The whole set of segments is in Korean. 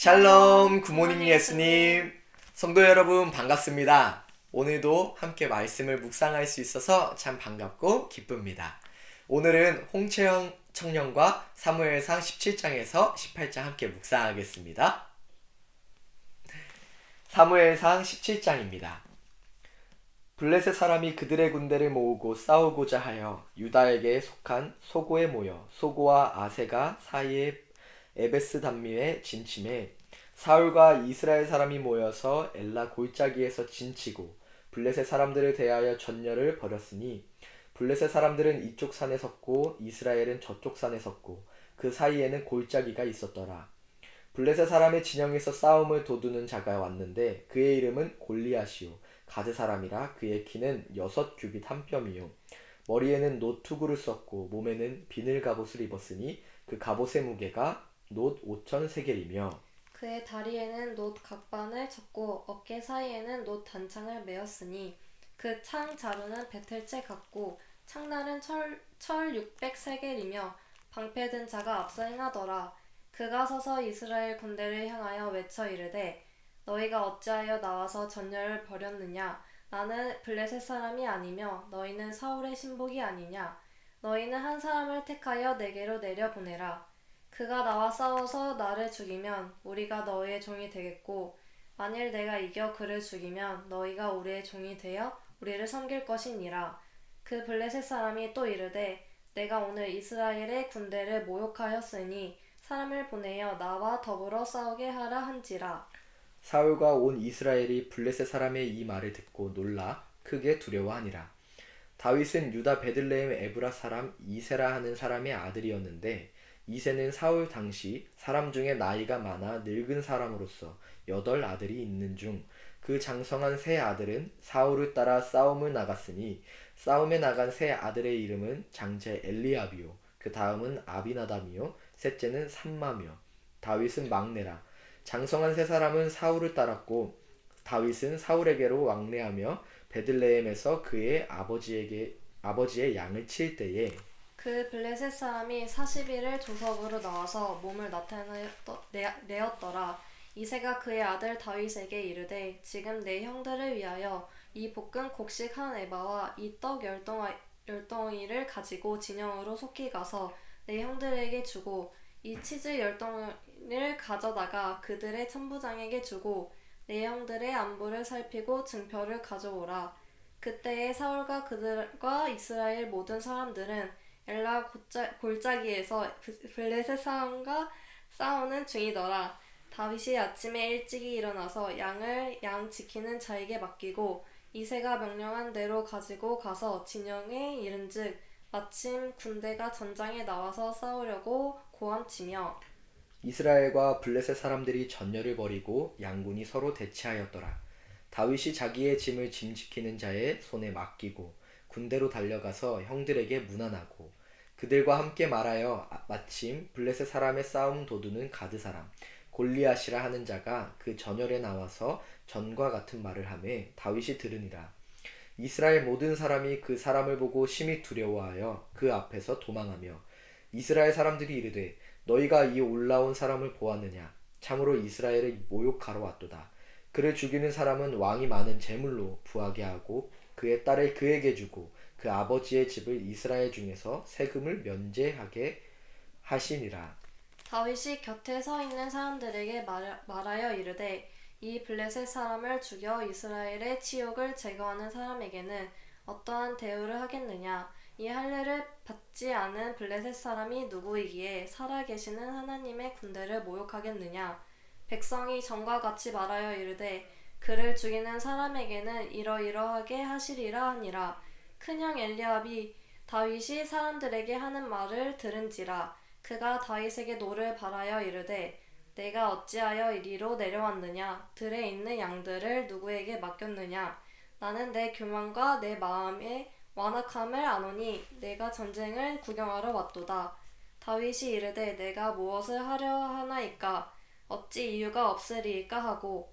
샬롬 굿모닝 예수님 성도 여러분 반갑습니다. 오늘도 함께 말씀을 묵상할 수 있어서 참 반갑고 기쁩니다. 오늘은 홍채영 청년과 사무엘상 17장에서 18장 함께 묵상하겠습니다. 사무엘상 17장입니다. 블레셋 사람이 그들의 군대를 모으고 싸우고자 하여 유다에게 속한 소고에 모여 소고와 아세가 사이에 에베스 단미에 진침해 사울과 이스라엘 사람이 모여서 엘라 골짜기에서 진치고 블레셋 사람들을 대하여 전열을 벌였으니 블레셋 사람들은 이쪽 산에 섰고 이스라엘은 저쪽 산에 섰고 그 사이에는 골짜기가 있었더라. 블레셋 사람의 진영에서 싸움을 도두는 자가 왔는데 그의 이름은 골리앗이요 가드 사람이라 그의 키는 여섯 규빗 한 뼘이요 머리에는 노투구를 썼고 몸에는 비늘 갑옷을 입었으니 그 갑옷의 무게가 놋 오천 세겔이며 그의 다리에는 놋 각반을 쳤고 어깨 사이에는 놋 단창을 메었으니 그 창 자루는 배틀채 같고 창날은 철, 철 600세겔이며 방패든 자가 앞서 행하더라. 그가 서서 이스라엘 군대를 향하여 외쳐 이르되 너희가 어찌하여 나와서 전열을 벌였느냐? 나는 블레셋 사람이 아니며 너희는 사울의 신복이 아니냐? 너희는 한 사람을 택하여 내게로 내려보내라 그가 나와 싸워서 나를 죽이면 우리가 너희의 종이 되겠고 만일 내가 이겨 그를 죽이면 너희가 우리의 종이 되어 우리를 섬길 것이니라 그 블레셋 사람이 또 이르되 내가 오늘 이스라엘의 군대를 모욕하였으니 사람을 보내어 나와 더불어 싸우게 하라 한지라 사울과 온 이스라엘이 블레셋 사람의 이 말을 듣고 놀라 크게 두려워하니라. 다윗은 유다 베들레헴 에브라 사람 이세라 하는 사람의 아들이었는데 이세는 사울 당시 사람 중에 나이가 많아 늙은 사람으로서 여덟 아들이 있는 중. 그 장성한 세 아들은 사울을 따라 싸움을 나갔으니 싸움에 나간 세 아들의 이름은 장제 엘리압이요. 그 다음은 아비나담이요. 셋째는 삼마며. 다윗은 막내라. 장성한 세 사람은 사울을 따랐고 다윗은 사울에게로 왕래하며 베들레헴에서 그의 아버지에게 아버지의 양을 칠 때에 그 블레셋 사람이 40일을 조석으로 나와서 몸을 나타내었더라. 이세가 그의 아들 다윗에게 이르되 지금 내 형들을 위하여 이 볶은 곡식 한 에바와 이 떡 열덩이를 가지고 진영으로 속히 가서 내 형들에게 주고 이 치즈 열덩이를 가져다가 그들의 천부장에게 주고 내 형들의 안부를 살피고 증표를 가져오라. 그때에 사울과 그들과 이스라엘 모든 사람들은 엘라 골짜, 골짜기에서 블레셋 사람과 싸우는 중이더라. 다윗이 아침에 일찍이 일어나서 양을 양 지키는 자에게 맡기고 이세가 명령한 대로 가지고 가서 진영에 이른즉 마침 군대가 전장에 나와서 싸우려고 고함치며 이스라엘과 블레셋 사람들이 전열을 벌이고 양군이 서로 대치하였더라. 다윗이 자기의 짐을 짐 지키는 자의 손에 맡기고 군대로 달려가서 형들에게 문안하고 그들과 함께 말하여 마침 블레셋 사람의 싸움 도두는 가드 사람 골리앗이라 하는 자가 그 전열에 나와서 전과 같은 말을 하매 다윗이 들으니라. 이스라엘 모든 사람이 그 사람을 보고 심히 두려워하여 그 앞에서 도망하며 이스라엘 사람들이 이르되 너희가 이 올라온 사람을 보았느냐? 참으로 이스라엘을 모욕하러 왔도다. 그를 죽이는 사람은 왕이 많은 재물로 부하게 하고 그의 딸을 그에게 주고 그 아버지의 집을 이스라엘 중에서 세금을 면제하게 하시니라. 다윗이 곁에 서 있는 사람들에게 말, 말하여 이르되 이 블레셋 사람을 죽여 이스라엘의 치욕을 제거하는 사람에게는 어떠한 대우를 하겠느냐 이 할례를 받지 않은 블레셋 사람이 누구이기에 살아계시는 하나님의 군대를 모욕하겠느냐 백성이 전과 같이 말하여 이르되 그를 죽이는 사람에게는 이러이러하게 하시리라 하니라. 큰형 엘리압이 다윗이 사람들에게 하는 말을 들은지라. 그가 다윗에게 노를 바라여 이르되 내가 어찌하여 이리로 내려왔느냐? 들에 있는 양들을 누구에게 맡겼느냐? 나는 내 교만과 내 마음의 완악함을 아노니 내가 전쟁을 구경하러 왔도다. 다윗이 이르되 내가 무엇을 하려 하나이까? 어찌 이유가 없으리까? 하고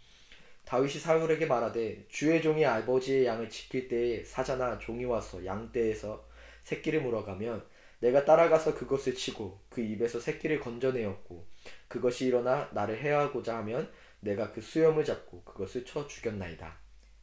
다윗이 사울에게 말하되 주의 종이 아버지의 양을 지킬 때에 사자나 종이 와서 양떼에서 새끼를 물어가면 내가 따라가서 그것을 치고 그 입에서 새끼를 건져내었고 그것이 일어나 나를 해하고자 하면 내가 그 수염을 잡고 그것을 쳐 죽였나이다.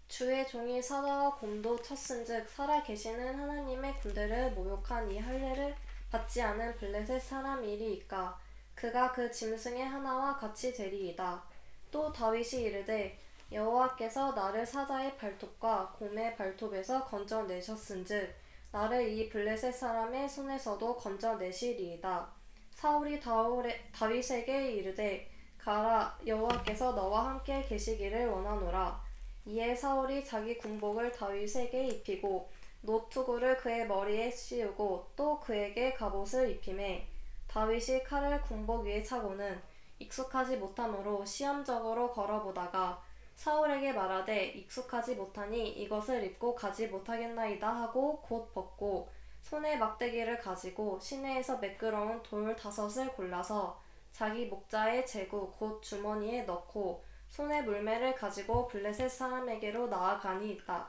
주의 종이 사자와 곰도 쳤은즉 살아 계시는 하나님의 군대를 모욕한 이 할례를 받지 않은 블레셋 사람이리이까 그가 그 짐승의 하나와 같이 되리이다. 또 다윗이 이르되 여호와께서 나를 사자의 발톱과 곰의 발톱에서 건져내셨은즉 나를 이 블레셋 사람의 손에서도 건져내시리이다. 사울이 다울에, 다윗에게 이르되 가라 여호와께서 너와 함께 계시기를 원하노라. 이에 사울이 자기 군복을 다윗에게 입히고 노투구를 그의 머리에 씌우고 또 그에게 갑옷을 입히매 다윗이 칼을 군복 위에 차고는 익숙하지 못함으로 시험적으로 걸어보다가 사울에게 말하되 익숙하지 못하니 이것을 입고 가지 못하겠나이다 하고 곧 벗고 손에 막대기를 가지고 시내에서 매끄러운 돌 다섯을 골라서 자기 목자의 제구 곧 주머니에 넣고 손에 물매를 가지고 블레셋 사람에게로 나아가니이다.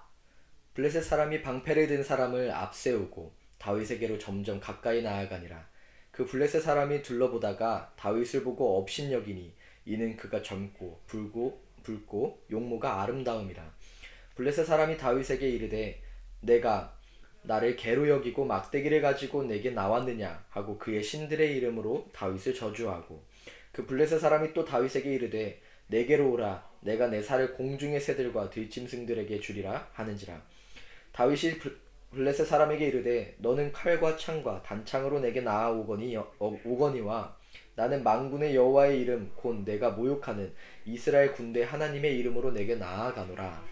블레셋 사람이 방패를 든 사람을 앞세우고 다윗에게로 점점 가까이 나아가니라. 그 블레셋 사람이 둘러보다가 다윗을 보고 업신여기니 이는 그가 젊고 붉고 붉고 용모가 아름다움이라. 블레셋 사람이 다윗에게 이르되 내가 나를 개로 여기고 막대기를 가지고 내게 나왔느냐 하고 그의 신들의 이름으로 다윗을 저주하고 그 블레셋 사람이 또 다윗에게 이르되 내게로 오라. 내가 내 살을 공중의 새들과 들짐승들에게 주리라 하는지라 다윗이 블- 블레셋 사람에게 이르되 너는 칼과 창과 단창으로 내게 나아오거니 어, 오거니와 나는 만군의 여호와의 이름 곧 내가 모욕하는 이스라엘 군대 하나님의 이름으로 내게 나아가노라.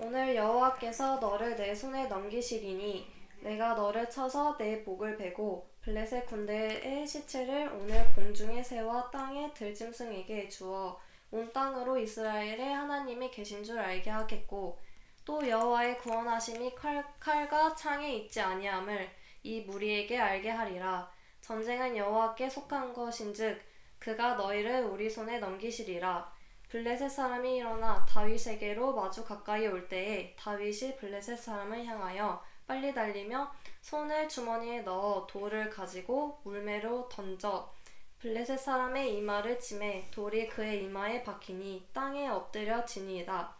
오늘 여호와께서 너를 내 손에 넘기시리니 내가 너를 쳐서 내 목을 베고 블레셋 군대의 시체를 오늘 공중의 새와 땅의 들짐승에게 주어 온 땅으로 이스라엘의 하나님이 계신 줄 알게 하겠고 또 여호와의 구원하심이 칼, 칼과 창에 있지 아니함을 이 무리에게 알게 하리라 전쟁은 여호와께 속한 것인즉 그가 너희를 우리 손에 넘기시리라 블레셋 사람이 일어나 다윗에게로 마주 가까이 올 때에 다윗이 블레셋 사람을 향하여 빨리 달리며 손을 주머니에 넣어 돌을 가지고 물매로 던져 블레셋 사람의 이마를 치매 돌이 그의 이마에 박히니 땅에 엎드려 지니이다.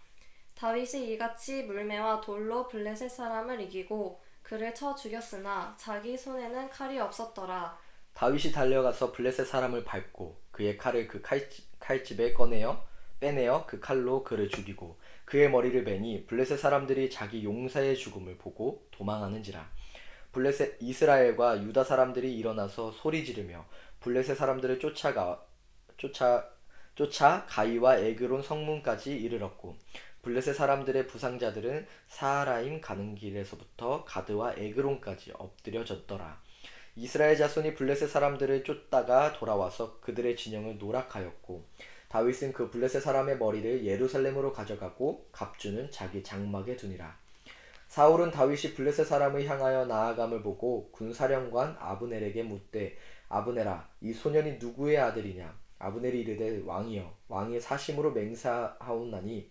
다윗이 이같이 물매와 돌로 블레셋 사람을 이기고 그를 쳐 죽였으나 자기 손에는 칼이 없었더라. 다윗이 달려가서 블레셋 사람을 밟고 그의 칼을 그 칼집, 칼집 에 꺼내어 빼내어 그 칼로 그를 죽이고 그의 머리를 베니 블레셋 사람들이 자기 용사의 죽음을 보고 도망하는지라 블레셋 이스라엘과 유다 사람들이 일어나서 소리 지르며 블레셋 사람들을 쫓아가 쫓아 쫓아 가이와 에그론 성문까지 이르렀고 블레셋 사람들의 부상자들은 사하라임 가는 길에서부터 가드와 에그론까지 엎드려졌더라. 이스라엘 자손이 블레셋 사람들을 쫓다가 돌아와서 그들의 진영을 노락하였고 다윗은 그 블레셋 사람의 머리를 예루살렘으로 가져가고 갑주는 자기 장막에 두니라. 사울은 다윗이 블레셋 사람을 향하여 나아감을 보고 군사령관 아브넬에게 묻되 아브넬아 이 소년이 누구의 아들이냐 아브넬이 이르되 왕이여 왕의 사심으로 맹세하옵나니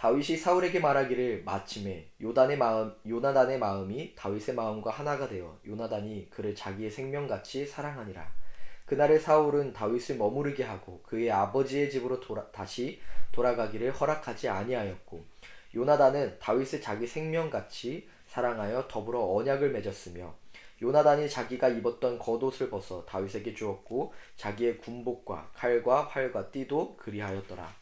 다윗이 사울에게 말하기를 마침에 요단의 마음 요나단의 마음이 다윗의 마음과 하나가 되어 요나단이 그를 자기의 생명같이 사랑하니라. 그날에 사울은 다윗을 머무르게 하고 그의 아버지의 집으로 돌아, 다시 돌아가기를 허락하지 아니하였고 요나단은 다윗을 자기 생명같이 사랑하여 더불어 언약을 맺었으며 요나단이 자기가 입었던 겉옷을 벗어 다윗에게 주었고 자기의 군복과 칼과 활과 띠도 그리하였더라.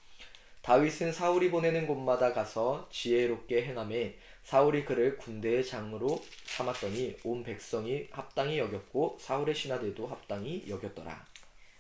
다윗은 사울이 보내는 곳마다 가서 지혜롭게 행함에 사울이 그를 군대의 장으로 삼았더니 온 백성이 합당히 여겼고 사울의 신하들도 합당히 여겼더라.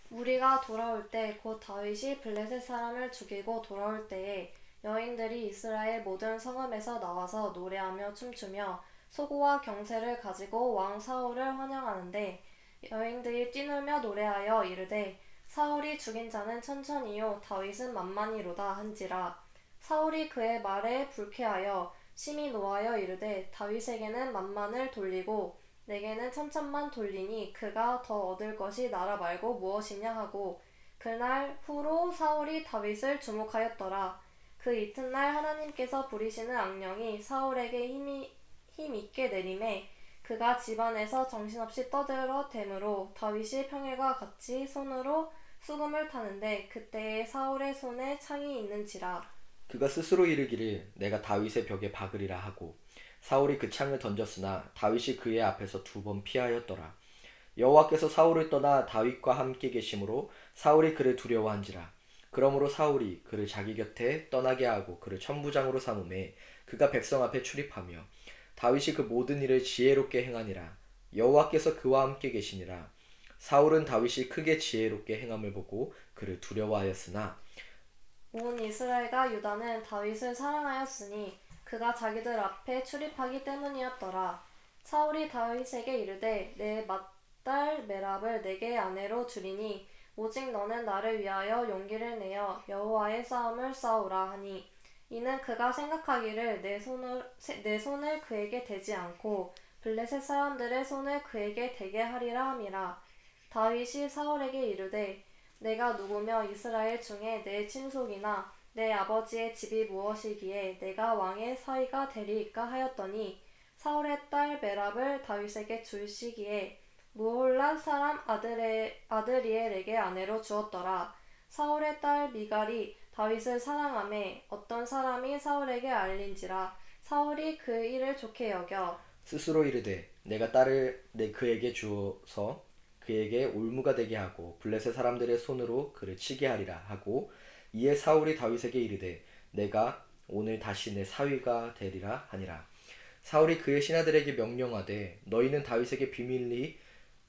무리가 돌아올 때 곧 다윗이 블레셋 사람을 죽이고 돌아올 때에 여인들이 이스라엘 모든 성읍에서 나와서 노래하며 춤추며 소고와 경세를 가지고 왕 사울을 환영하는데 여인들이 뛰놀며 노래하여 이르되 사울이 죽인 자는 천천히요 다윗은 만만히로다 한지라 사울이 그의 말에 불쾌하여 심히 노하여 이르되 다윗에게는 만만을 돌리고 내게는 천천만 돌리니 그가 더 얻을 것이 나라 말고 무엇이냐 하고 그날 후로 사울이 다윗을 주목하였더라. 그 이튿날 하나님께서 부리시는 악령이 사울에게 힘이 힘 있게 내림에 그가 집안에서 정신없이 떠들어 대므로 다윗이 평일과 같이 손으로 수금을 타는데 그때에 사울의 손에 창이 있는지라 그가 스스로 이르기를 내가 다윗의 벽에 박으리라 하고 사울이 그 창을 던졌으나 다윗이 그의 앞에서 두 번 피하였더라. 여호와께서 사울을 떠나 다윗과 함께 계심으로 사울이 그를 두려워한지라. 그러므로 사울이 그를 자기 곁에 떠나게 하고 그를 천부장으로 삼음에 그가 백성 앞에 출입하며 다윗이 그 모든 일을 지혜롭게 행하니라. 여호와께서 그와 함께 계시니라. 사울은 다윗이 크게 지혜롭게 행함을 보고 그를 두려워하였으나 온 이스라엘과 유다는 다윗을 사랑하였으니 그가 자기들 앞에 출입하기 때문이었더라. 사울이 다윗에게 이르되 내 맏딸 메랍을 내게 아내로 주리니 오직 너는 나를 위하여 용기를 내어 여호와의 싸움을 싸우라 하니 이는 그가 생각하기를 내 손을 세- 내 손을 그에게 대지 않고 블레셋 사람들의 손을 그에게 대게 하리라 함이라. 다윗이 사울에게 이르되 내가 누구며 이스라엘 중에 내 친속이나 내 아버지의 집이 무엇이기에 내가 왕의 사위가 되리이까 하였더니 사울의 딸 메랍을 다윗에게 줄 시기에 무홀란 사람 아들의 아드리엘에게 아내로 주었더라. 사울의 딸 미갈이 다윗을 사랑함에 어떤 사람이 사울에게 알린지라 사울이 그 일을 좋게 여겨 스스로 이르되 내가 딸을 내 그에게 주어서 그에게 올무가 되게 하고 블레셋 사람들의 손으로 그를 치게 하리라 하고 이에 사울이 다윗에게 이르되 내가 오늘 다시 내 사위가 되리라 하니라. 사울이 그의 신하들에게 명령하되 너희는 다윗에게 비밀리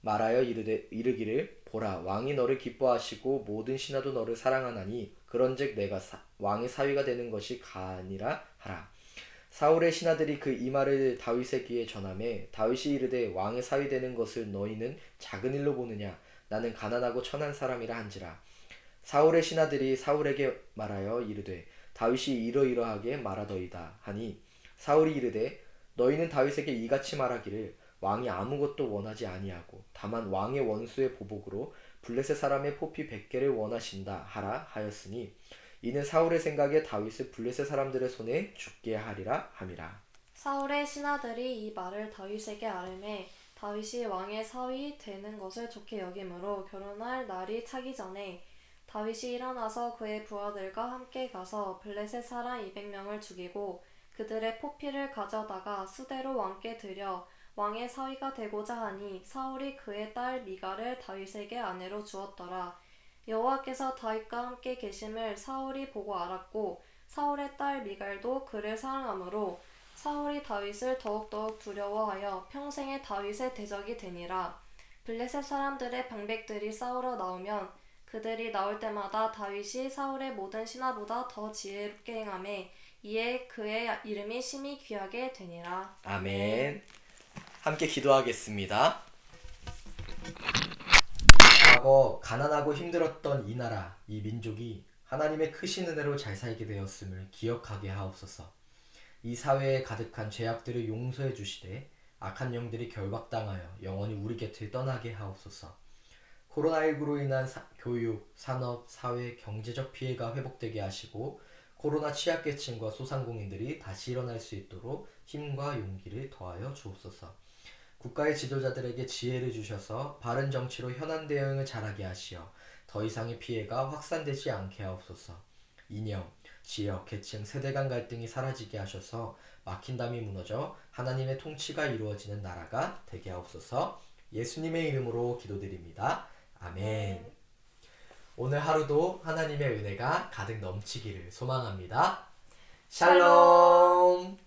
말하여 이르되 이르기를 보라 왕이 너를 기뻐하시고 모든 신하도 너를 사랑하나니 그런즉 내가 사- 왕의 사위가 되는 것이 가니라 하라. 사울의 신하들이 그 이 말을 다윗의 귀에 전함에 다윗이 이르되 왕의 사위 되는 것을 너희는 작은 일로 보느냐? 나는 가난하고 천한 사람이라 한지라. 사울의 신하들이 사울에게 말하여 이르되 다윗이 이러이러하게 말하더이다 하니 사울이 이르되 너희는 다윗에게 이같이 말하기를 왕이 아무것도 원하지 아니하고 다만 왕의 원수의 보복으로 블레셋 사람의 포피 백개를 원하신다 하라 하였으니 이는 사울의 생각에 다윗을 블레셋 사람들의 손에 죽게 하리라 함이라. 사울의 신하들이 이 말을 다윗에게 아뢰매 다윗이 왕의 사위 되는 것을 좋게 여김으로 결혼할 날이 차기 전에 다윗이 일어나서 그의 부하들과 함께 가서 블레셋 사람 200명을 죽이고 그들의 포피를 가져다가 수대로 왕께 드려 왕의 사위가 되고자 하니 사울이 그의 딸 미갈을 다윗에게 아내로 주었더라. 여호와께서 다윗과 함께 계심을 사울이 보고 알았고 사울의 딸 미갈도 그를 사랑하므로 사울이 다윗을 더욱더욱 두려워하여 평생에 다윗의 대적이 되니라. 블레셋 사람들의 방백들이 싸우러 나오면 그들이 나올 때마다 다윗이 사울의 모든 신하보다 더 지혜롭게 행함에 이에 그의 이름이 심히 귀하게 되니라. 아멘. 함께 기도하겠습니다. 과거 가난하고 힘들었던 이 나라, 이 민족이 하나님의 크신 은혜로 잘 살게 되었음을 기억하게 하옵소서. 이 사회에 가득한 죄악들을 용서해 주시되 악한 영들이 결박당하여 영원히 우리 곁을 떠나게 하옵소서. 코로나19로 인한 사- 교육, 산업, 사회, 경제적 피해가 회복되게 하시고 코로나 취약계층과 소상공인들이 다시 일어날 수 있도록 힘과 용기를 더하여 주옵소서. 국가의 지도자들에게 지혜를 주셔서 바른 정치로 현안 대응을 잘하게 하시어 더 이상의 피해가 확산되지 않게 하옵소서. 이념, 지역, 계층, 세대 간 갈등이 사라지게 하셔서 막힌 담이 무너져 하나님의 통치가 이루어지는 나라가 되게 하옵소서. 예수님의 이름으로 기도드립니다. 아멘. 오늘 하루도 하나님의 은혜가 가득 넘치기를 소망합니다. 샬롬!